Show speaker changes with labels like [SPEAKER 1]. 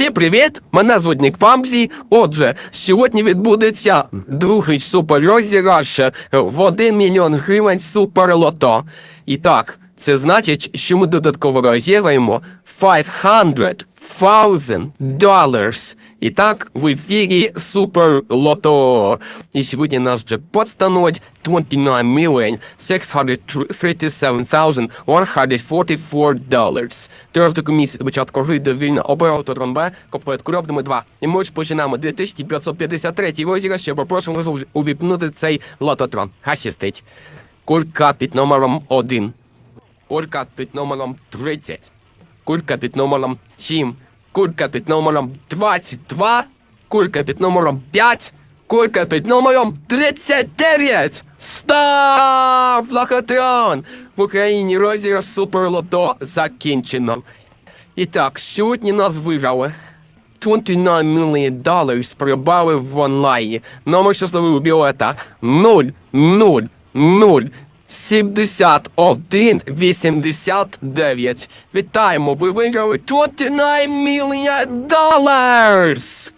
[SPEAKER 1] Всім привіт! Мене звуть Нік Памзі. Отже, сьогодні відбудеться другий суперрозіграш в 1 мільйон гривень суперлото. І так, це значить, що ми додатково розіграємо 500 thousand dollars. І так, в ефірі Суперлото. І сьогодні нас вже подстануть 29 million 637 144 dollars. Тож до початку гри довільно обирав Тотрон Б, копает номер 2. І ми ж починаємо 2553 розіграш, що попросимо увіпнути цей лототрон. Хай щастить. Кулька під номером 1. Кулька під номером 30. Кулька під номером 7. Кулька під номером 22. Кулька під номером 5. Кулька під номером 39. Старт! Лохотрон! В Україні розіграш Суперлото закінчено. І так, сьогодні нас виграли. 29 мільйонів доларів прибали в онлайні. Номер щасливого білета 0 0 0 71 89. Вітаємо, ви виграли 29 мільйонів доларів!